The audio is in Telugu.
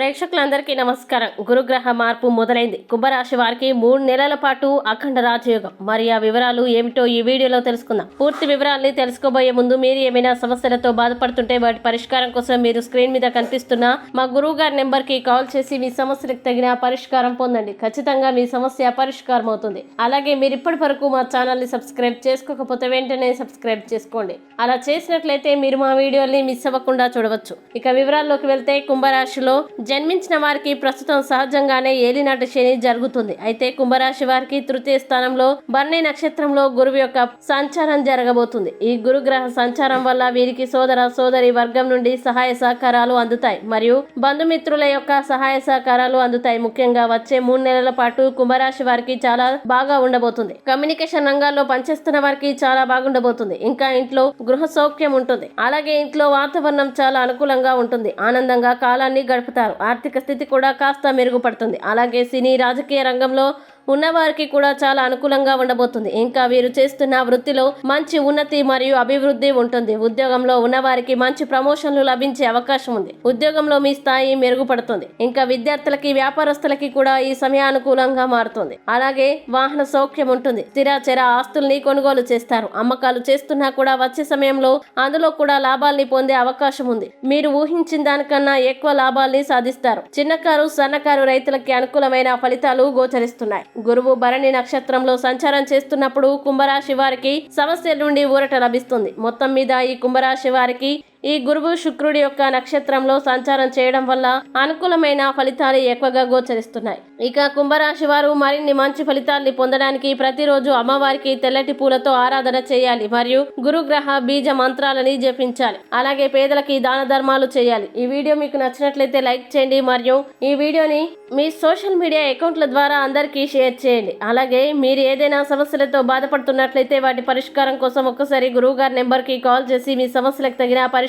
ప్రేక్షకులందరికీ నమస్కారం. గురుగ్రహ మార్పు మొదలైంది. కుంభరాశి వారికి మూడు నెలల పాటు అఖండ రాజయోగం. మరి ఆ వివరాలు ఏమిటో ఈ వీడియోలో తెలుసుకుందాం. పూర్తి వివరాల్ని తెలుసుకోబోయే ముందు మీరు ఏమైనా సమస్యలతో బాధపడుతుంటే వాటి పరిష్కారం కోసం మీరు స్క్రీన్ మీద కనిపిస్తున్న మా గురువు గారి నెంబర్కి కాల్ చేసి మీ సమస్యలకు తగిన పరిష్కారం పొందండి. ఖచ్చితంగా మీ సమస్య పరిష్కారం అవుతుంది అలాగే మీరు ఇప్పటి వరకు మా ఛానల్ని సబ్స్క్రైబ్ చేసుకోకపోతే వెంటనే సబ్స్క్రైబ్ చేసుకోండి. అలా చేసినట్లయితే మీరు మా వీడియోల్ని మిస్ అవ్వకుండా చూడవచ్చు. ఇక వివరాల్లోకి వెళ్తే కుంభరాశిలో జన్మించిన వారికి ప్రస్తుతం సహజంగానే ఏలినాటి శని జరుగుతుంది. అయితే కుంభరాశి వారికి తృతీయ స్థానంలో బర్ణి నక్షత్రంలో గురువు యొక్క సంచారం జరగబోతుంది. ఈ గురుగ్రహ సంచారం వల్ల వీరికి సోదర సోదరి వర్గం నుండి సహాయ సహకారాలు అందుతాయి. మరియు బంధుమిత్రుల యొక్క సహాయ సహకారాలు అందుతాయి. ముఖ్యంగా వచ్చే మూడు నెలల పాటు కుంభరాశి వారికి చాలా బాగా ఉండబోతుంది. కమ్యూనికేషన్ రంగాల్లో పనిచేస్తున్న వారికి చాలా బాగుండబోతుంది. ఇంకా ఇంట్లో గృహ సౌఖ్యం ఉంటుంది. అలాగే ఇంట్లో వాతావరణం చాలా అనుకూలంగా ఉంటుంది. ఆనందంగా కాలాన్ని గడుపుతారు. ఆర్థిక స్థితి కూడా కాస్త మెరుగుపడుతుంది. అలాగే సినీ రాజకీయ రంగంలో ఉన్నవారికి కూడా చాలా అనుకూలంగా ఉండబోతుంది. ఇంకా వీరు చేస్తున్న వృత్తిలో మంచి ఉన్నతి మరియు అభివృద్ధి ఉంటుంది. ఉద్యోగంలో ఉన్నవారికి మంచి ప్రమోషన్లు లభించే అవకాశం ఉంది. ఉద్యోగంలో మీ స్థాయి మెరుగుపడుతుంది. ఇంకా విద్యార్థులకి వ్యాపారస్తులకి కూడా ఈ సమయానుకూలంగా మారుతుంది. అలాగే వాహన సౌఖ్యం ఉంటుంది. స్థిరాచర ఆస్తుల్ని కొనుగోలు చేస్తారు. అమ్మకాలు చేస్తున్నా కూడా వచ్చే సమయంలో అందులో కూడా లాభాల్ని పొందే అవకాశం ఉంది. మీరు ఊహించిన దానికన్నా ఎక్కువ లాభాల్ని సాధిస్తారు. చిన్నకారు సన్నకారు రైతులకి అనుకూలమైన ఫలితాలు గోచరిస్తున్నాయి. గురువు భరణి నక్షత్రంలో సంచారం చేస్తున్నప్పుడు కుంభరాశి వారికి సమస్యల నుండి ఊరట లభిస్తుంది. మొత్తం మీద ఈ కుంభరాశి వారికి ఈ గురువు శుక్రుడి యొక్క నక్షత్రంలో సంచారం చేయడం వల్ల అనుకూలమైన ఫలితాలు ఎక్కువగా గోచరిస్తున్నాయి. ఇక కుంభరాశి వారు మరిన్ని మంచి ఫలితాల్ని పొందడానికి ప్రతిరోజు అమ్మవారికి తెల్లటి పూలతో ఆరాధన చేయాలి మరియు గురుగ్రహ బీజ మంత్రాలని జపించాలి. అలాగే పేదలకి దాన ధర్మాలు చేయాలి. ఈ వీడియో మీకు నచ్చినట్లయితే లైక్ చేయండి మరియు ఈ వీడియోని మీ సోషల్ మీడియా అకౌంట్ల ద్వారా అందరికీ షేర్ చేయండి. అలాగే మీరు ఏదైనా సమస్యలతో బాధపడుతున్నట్లయితే వాటి పరిష్కారం కోసం ఒక్కసారి గురువు గారి నెంబర్కి కాల్ చేసి మీ సమస్యలకు తగిన పరిష్కారం